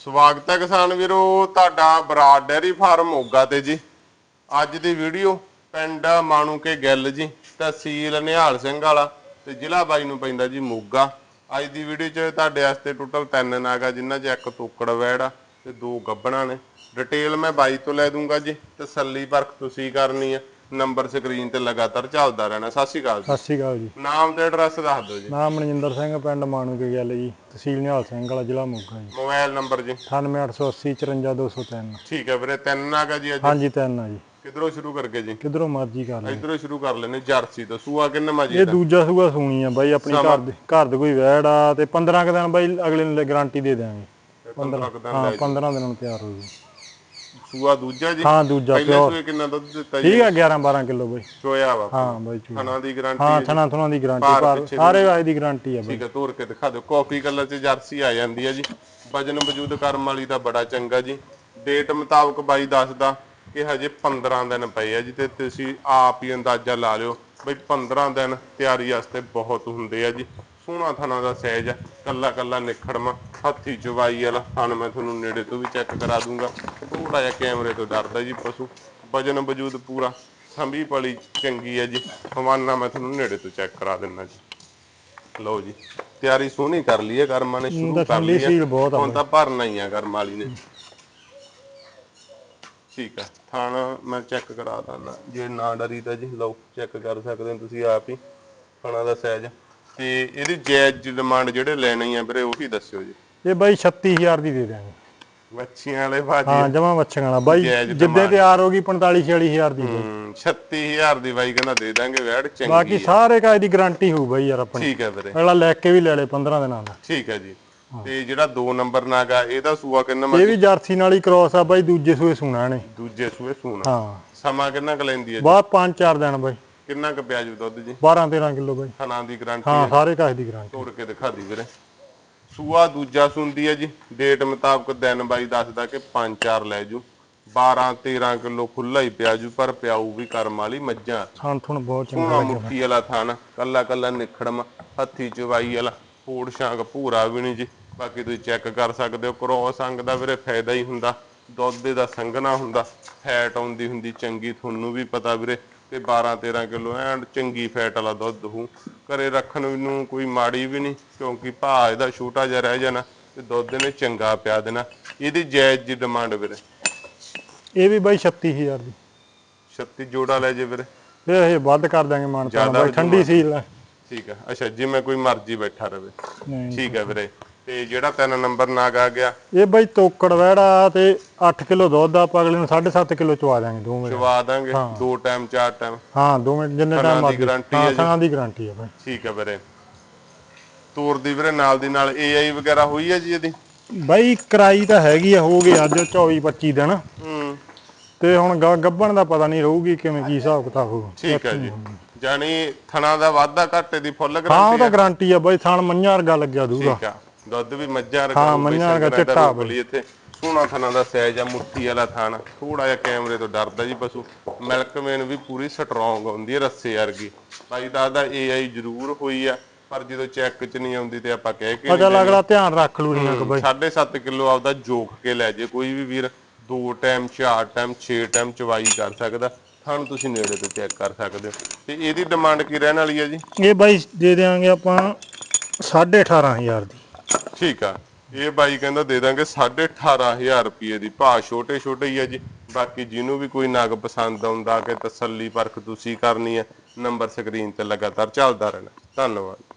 ਸਵਾਗਤ ਹੈ ਕਿਸਾਨ ਵੀਰੋ, ਤੁਹਾਡਾ ਬਰਾਡ ਡੈਰੀ ਫਾਰਮ ਮੋਗਾ ਤੇ ਜੀ। ਅੱਜ ਦੀ ਵੀਡੀਓ ਪਿੰਡ ਮਾਣੂਕੇ ਗਿੱਲ ਜੀ, ਤਹਿਸੀਲ ਨਿਹਾਲ ਸਿੰਘ ਵਾਲਾ ਤੇ ਜ਼ਿਲ੍ਹਾ ਬਾਈ ਨੂੰ ਪੈਂਦਾ ਜੀ ਮੋਗਾ। ਅੱਜ ਦੀ ਵੀਡੀਓ 'ਚ ਤੁਹਾਡੇ ਵਾਸਤੇ ਟੋਟਲ ਤਿੰਨ ਨਾਗਾ ਜਿਨ੍ਹਾਂ 'ਚ ਇੱਕ ਤੋਕੜ ਵੈੜ ਆ ਤੇ ਦੋ ਗੱਬਣਾ ਨੇ। ਡਿਟੇਲ ਮੈਂ ਬਾਈ ਤੋਂ ਲੈ ਦੂੰਗਾ ਜੀ, ਤਸੱਲੀ ਪਰਖ ਤੁਸੀਂ ਕਰਨੀ ਆ। ਨੰਬਰ ਸਕਰੀਨ ਤੇ ਲਗਾਤਾਰ ਚੱਲਦਾ ਰਹਿਣਾ। ਸਤਿ ਸ਼੍ਰੀ ਅਕਾਲ ਜੀ। ਸਤਿ ਸ਼੍ਰੀ ਅਕਾਲ ਜੀ। ਨਾਮ ਤੇ ਐਡਰੈਸ ਦੱਸ ਦਿਓ ਜੀ। ਨਾਮ ਮਨਜਿੰਦਰ ਸਿੰਘ ਪਿੰਡ ਮਾਣੂ ਕੇ ਗੱਲ ਜੀ ਤਹਿਸੀਲ ਨਿਹਾਲ ਸਿੰਘ ਵਾਲਾ ਜ਼ਿਲ੍ਹਾ ਮੋਗਾ ਜੀ। ਮੋਬਾਈਲ ਨੰਬਰ ਜੀ। 9880 54203 ਠੀਕ ਹੈ ਵੀਰੇ ਤਿੰਨ ਨਾਗਾ ਜੀ ਅੱਜ। ਹਾਂਜੀ ਤਿੰਨ ਆ ਜੀ। ਕਿਧਰੋਂ ਸ਼ੁਰੂ ਕਰਕੇ ਜੀ? ਕਿਧਰੋਂ ਮਰਜ਼ੀ ਕਰ ਲੈ ਇਧਰੋਂ ਸ਼ੁਰੂ ਕਰ ਲੈਨੇ ਜਰਸੀ ਤੋਂ। ਸੂਆ ਕਿੰਨਾ ਮਾ ਜੀ ਇਹ ਦੂਜਾ ਸੂਆ ਸੁਣੀ ਆ ਬਾਈ ਆਪਣੀ ਘਰ ਦੇ ਘਰ ਦੇ ਕੋਈ ਵੈੜ ਆ ਤੇ 15 ਕੁ ਦਿਨ ਬਾਈ ਅਗਲੇ ਨੂੰ ਗਾਰੰਟੀ ਦੇ ਦਿਆਂਗੇ। 15 ਦਿਨ ਹਾਂ ਲੈ 15 ਦਿਨਾਂ ਨੂੰ ਤਿਆਰ ਹੋ ਜੀ। ਸੂਆ ਦੂਜਾ ਜੀ? ਹਾਂ ਦੂਜਾ ਪਹਿਲੇ ਪਿਓਰ। ਸੂਏ ਕਿੰਨਾ ਦੁੱਧ ਦਿੱਤਾ ਜੀ? ਠੀਕ ਆ 11 12 ਕਿਲੋ ਬਾਈ। ਚੋਇਆ ਵਾ। ਹਾਂ ਬਾਈ ਚੂ ਖਾਣਾ ਦੀ ਗਾਰੰਟੀ ਹਾਂ ਥਣਾ ਥਣਾ ਦੀ ਗਾਰੰਟੀ ਪਰ ਸਾਰੇ ਵਾਏ ਦੀ ਗਾਰੰਟੀ ਆ ਬਾਈ। ਠੀਕ ਹੈ ਤੋਰ ਕੇ ਦਿਖਾ ਦਿਓ। ਕਾਫੀ ਕਲਰ ਚ ਜਰਸੀ ਆ ਜਾਂਦੀ ਹੈ ਜੀ। ਵਜਨ ਵਜੂਦ ਕਰਮ ਵਾਲੀ ਦਾ ਬੜਾ ਚੰਗਾ ਜੀ। ਡੇਟ ਮੁਤਾਬਕ ਬਾਈ ਦੱਸਦਾ ਕਿ ਹਜੇ 15 ਦਿਨ ਪਏ ਆ ਜੀ ਤੇ ਤੁਸੀਂ ਆਪ ਹੀ ਅੰਦਾਜ਼ਾ ਲਾ ਲਿਓ ਬਈ 15 ਦਿਨ ਤਿਆਰੀ ਵਾਸਤੇ ਬਹੁਤ ਹੁੰਦੇ ਆ ਜੀ। ਸੋਹਣਾ ਥਣਾ ਦਾ ਸਾਈਜ਼ ਆ। ਕੱਲਾ ਕੱਲਾ ਨਿਖੜਮਾ ਹੱਥੀ ਚਵਾਈ ਵਾਲਾ। ਥਣ ਮੈਂ ਤੁਹਾਨੂੰ ਨੇੜੇ ਤੋਂ ਵੀ ਚੈੱਕ ਕਰਾ ਦੂੰਗਾ। ਥੋੜਾ ਜਿਹਾ ਕੈਮਰੇ ਤੋਂ ਡਰਦਾ ਜੀ ਪਸ਼ੂ। ਵਜਨ ਵਜੂਦ ਪੂਰਾ। ਸੰਭੀ ਪਲੀ ਚੰਗੀ ਹੈ ਜੀ। ਹਵਾਨਾ ਮੈਂ ਤੁਹਾਨੂੰ ਨੇੜੇ ਤੋਂ ਚੈੱਕ ਕਰਾ ਦਿੰਦਾ ਜੀ। ਲਓ ਜੀ ਤਿਆਰੀ ਸੋਹਣੀ ਕਰ ਲਈ ਹੈ। ਕਰਮਾਂ ਨੇ ਸ਼ੁਰੂ ਕਰ ਲਈ ਹੈ। ਹੁਣ ਤਾਂ ਭਰਨਾ ਹੀ ਆ ਕਰਮ ਵਾਲੀ ਨੇ। ਠੀਕ ਆ ਥਾਣ ਮੈਂ ਚੈੱਕ ਕਰਾ ਦਿੰਦਾ। ਜੇ ਨਾ ਡਰੀ ਤਾਂ ਜੀ ਲਓ ਚੈੱਕ ਕਰ ਸਕਦੇ ਹੋ ਤੁਸੀਂ ਆਪ ਹੀ। ਥਾਣਾ ਦਾ ਸਾਈਜ਼ ਤੇ ਇਹਦੀ ਜਾਇਜ਼ ਡਿਮਾਂਡ ਜਿਹੜੇ ਲੈਣੀ ਆ ਵੀਰੇ ਉਹੀ ਦੱਸਿਓ ਜੀ। ਇਹ ਬਾਈ 36000 ਦੀ ਦੇ ਦਿਆਂਗੇ। ਵੱਛੀਆਂ ਵਾਲੇ ਬਾਜੀ ਹਾਂ ਜਮਾ ਵੱਛੀਆਂ ਵਾਲਾ। ਬਾਈ ਜਿੱਦੇ ਤਿਆਰ ਹੋ ਗਈ 45 46000 ਦੀ। ਹੂੰ 36000 ਦੀ ਬਾਈ ਕਹਿੰਦਾ ਦੇ ਦਾਂਗੇ ਵੈੜ ਚੰਗੀ ਬਾਕੀ ਸਾਰੇ ਕਾਜ ਦੀ ਗਾਰੰਟੀ ਹੋਊ ਬਾਈ ਯਾਰ ਆਪਣੀ। ਠੀਕ ਹੈ ਵੀਰੇ। ਅਗਲਾ ਲੈ ਕੇ ਵੀ ਲੈ ਲੇ 15 ਦਿਨਾਂ ਦਾ। ਠੀਕ ਹੈ ਜੀ। ਤੇ ਜਿਹੜਾ 2 ਨੰਬਰ ਨਾਗਾ ਇਹਦਾ ਸੂਆ ਕਿੰਨਾ ਮ- ਇਹ ਵੀ ਜਰਸੀ ਨਾਲ ਹੀ ਕ੍ਰੋਸ ਆ ਬਾਈ ਦੂਜੇ ਸੂਏ ਸੁਣਾ ਨੇ ਦੂਜੇ ਸੂਏ ਸੂਣਾ। ਹਾਂ। ਸਮਾਂ ਕਿੰਨਾ ਕੁ ਲੈਂਦੀ ਹੈ ਬਾਅਦ 5-4 ਦਿਨ ਬਾਈ। ਕਿੰਨਾ ਕੁ ਪਿਆਜੂ ਦੁੱਧ ਜੀ? 12-13 ਕਿਲੋ ਬਾਈ। ਥਣਾ ਦੀ ਗਾਰੰਟੀ ਹਾਂ ਸਾਰੇ ਕਾਜ ਦੀ ਗਾਰੰਟੀ। ਤੋੜ ਕੇ ਦਿਖਾ ਦੀ ਵੀਰੇ। ਸੂਆ ਦੂਜਾ ਸੁੰਦੀ ਹੈ ਜੀ। ਡੇਟ ਮੁਤਾਬਕ ਦਿਨ ਬਾਈ ਦੱਸਦਾ ਕਿ 5-4 ਲੈ ਜੂ। 12-13 ਕਿਲੋ ਖੁੱਲਾ ਹੀ ਪਿਆਜੂ ਪਰ ਪਿਆਊ ਵੀ ਕਰਮ ਵਾਲੀ ਮੱਝਾਂ। ਥਣ ਥੁਣ ਬਹੁਤ ਚੰਗਾ ਸੋਹਣਾ ਮੁੱਠੀ ਵਾਲਾ ਥਣ ਕੱਲਾ ਕੱਲਾ ਨਿਖੜਮ ਹੱਥੀ ਚਵਾਈ ਵਾਲਾ ਫੂੜ ਸ਼ਾਂਗ ਭੂਰਾ ਵੀ ਨਹੀਂ ਜੀ। ਬਾਕੀ ਤੁਸੀਂ ਚੈੱਕ ਕਰ ਸਕਦੇ ਹੋ ਕਰੋਸ ਅੰਗ ਦਾ ਵੀਰੇ ਫਾਇਦਾ ਹੀ ਹੁੰਦਾ। ਦੁੱਧ ਦਾ ਸੰਘਣਾ ਹੁੰਦਾ ਫੈਟ ਆਉਂਦੀ ਹੁੰਦੀ ਚੰਗੀ ਤੁਹਾਨੂੰ ਵੀ ਪਤਾ ਵੀਰੇ। ਤੇ 12 13 ਕਿਲੋ ਐਂਡ ਚੰਗੀ ਫੈਟ ਵਾਲਾ ਦੁੱਧ ਹੂ। ਘਰੇ ਰੱਖਣ ਨੂੰ ਕੋਈ ਮਾੜੀ ਵੀ ਨਹੀਂ ਕਿਉਂਕਿ ਭਾਅ ਇਹਦਾ ਛੋਟਾ ਜਿਹਾ ਰਹਿ ਜਾਣਾ ਤੇ ਦੁੱਧ ਨੇ ਚੰਗਾ ਪਿਆ ਦੇਣਾ। ਇਹਦੀ ਜਾਇਜ਼ ਜੀ ਡਿਮਾਂਡ ਵੀਰੇ। ਇਹ ਵੀ ਬਾਈ 36000 ਦੀ। 36 ਜੋੜਾ ਲੈ ਜੇ ਵੀਰੇ। ਇਹ ਇਹ ਵੱਧ ਕਰ ਦਾਂਗੇ ਮਾਨਤਾ ਬਾਈ ਠੰਡੀ ਸੀਲ ਆ। ਠੀਕ ਹੈ ਅੱਛਾ ਜਿਵੇਂ ਕੋਈ ਮਰਜ਼ੀ ਬੈਠਾ ਰਵੇ। ਨਹੀਂ ਠੀਕ ਹੈ ਵੀਰੇ। ਤੇ ਜਿਹੜਾ ਤਿੰਨ ਨੰਬਰ ਨਾਗ ਆ ਗਿਆ ਇਹ ਬਾਈ ਤੋਕੜ ਵੈੜਾ ਤੇ 8 ਕਿਲੋ ਦੁੱਧ ਆ ਆਪਾਂ ਅਗਲੇ ਨੂੰ 7.5 ਕਿਲੋ ਚਵਾ ਦਾਂਗੇ ਦੋ ਮਿੰਟ। ਚਵਾ ਦਾਂਗੇ ਦੋ ਟਾਈਮ ਚਾਰ ਟਾਈਮ ਹਾਂ ਦੋ ਮਿੰਟ ਜਿੰਨੇ ਟਾਈਮ ਦੀ guarantee ਹੈ ਹਾਂ। ਥਣਾਂ ਦੀ ਗਾਰੰਟੀ ਆ ਬਾਈ। ਠੀਕ ਹੈ ਵੀਰੇ। ਤੋਰ ਦੀ ਵੀਰੇ ਨਾਲ ਦੀ ਨਾਲ ਏਆਈ ਵਗੈਰਾ ਹੋਈ ਹੈ ਜੀ ਇਹਦੀ? ਬਾਈ ਕਰਾਈ ਤਾਂ ਹੈਗੀ ਆ ਹੋ ਗਈ ਅੱਜ 24 25 ਦਿਨ। ਹੂੰ। ਤੇ ਹੁਣ ਗ- ਗੱਭਣ ਦਾ ਪਤਾ ਨਹੀਂ ਰਹੂਗੀ ਕਿਵੇਂ ਕੀ ਹਿਸਾਬ ਕਿਤਾਬ ਹੋਊ। ਠੀਕ ਹੈ ਜੀ। ਜਾਨੀ ਥਣਾ ਦਾ ਵਾਧਾ ਘਾਟੇ ਦੀ ਫੁੱਲ ਹਾਂ ਗਰੰਟੀ ਉਹਦਾ ਗਾਰੰਟੀ ਆ ਬਾਈ ਥਣ ਮੰਝਾਂ ਵਰਗਾ ਲੱਗਿਆ ਦੂਗਾ। ਠੀਕ ਆ। ਦੁੱਧ ਵੀ ਮੱਝਾਂ ਰਗਾ ਹਾਂ, ਮੱਝਾਂ ਵਰਗਾ ਚਿੱਟਾ ਬਲੀ ਇੱਥੇ। ਸੋਹਣਾ ਥਣਾ ਦਾ ਸਾਈਜ਼ ਆ ਮੁੱਠੀ ਵਾਲਾ ਥਾਣਾ। ਥੋੜਾ ਜਿਹਾ ਕੈਮਰੇ ਤੋਂ ਡਰਦਾ ਜੀ ਪਸ਼ੂ। ਮਿਲਕ ਮੇਨ ਵੀ ਪੂਰੀ ਸਟਰੋਂਗ ਹੁੰਦੀ ਹੈ ਰੱਸੇ ਵਰਗੀ। ਬਾਈ ਦਾਦਾ ਏਆਈ ਜ਼ਰੂਰ ਹੋਈ ਆ ਪਰ ਜਦੋਂ ਚੈੱਕ ਚ ਨਹੀਂ ਆਉਂਦੀ ਤੇ ਆਪਾਂ ਕਹਿ ਕੇ ਪਤਾ ਲੱਗਦਾ ਧਿਆਨ ਰੱਖ ਲੂ ਨਹੀਂ ਬਾਈ। 7.5 ਕਿਲੋ ਆਪਦਾ ਜੋਖ ਕੇ ਲੈ ਜੇ ਕੋਈ ਵੀ ਵੀਰ ਦੋ ਟਾਈਮ ਚਾਰ ਟਾਈਮ 6 ਟਾਈਮ ਚਵਾਈ ਕਰ ਸਕਦਾ। ਤੁਹਾਨੂੰ ਤੁਸੀਂ ਨੇੜੇ ਤੋਂ ਚੈੱਕ ਕਰ ਸਕਦੇ ਹੋ। ਤੇ ਇਹਦੀ ਡਿਮਾਂਡ ਕੀ ਰਹਿਣ ਵਾਲੀ ਹੈ ਜੀ? ਇਹ ਬਾਈ ਦੇ ਦੇਾਂਗੇ ਆਪਾਂ 18500 ਦੀ। ਠੀਕ ਆ। ਇਹ ਬਾਈ ਕਹਿੰਦਾ ਦੇ ਦਾਂਗੇ 18500 ਰੁਪਏ ਦੀ। ਭਾਅ ਛੋਟੇ ਛੋਟੇ ਹੀ ਆ ਜੀ। ਬਾਕੀ ਜਿਹਨੂੰ ਵੀ ਕੋਈ ਨਗ ਪਸੰਦ ਆਉਂਦਾ ਕਿ ਤਸੱਲੀ ਪਰਖ ਤੁਸੀਂ ਕਰਨੀ ਹੈ ਨੰਬਰ ਸਕਰੀਨ ਤੇ ਲਗਾਤਾਰ ਚੱਲਦਾ ਰਹਿਣਾ। ਧੰਨਵਾਦ।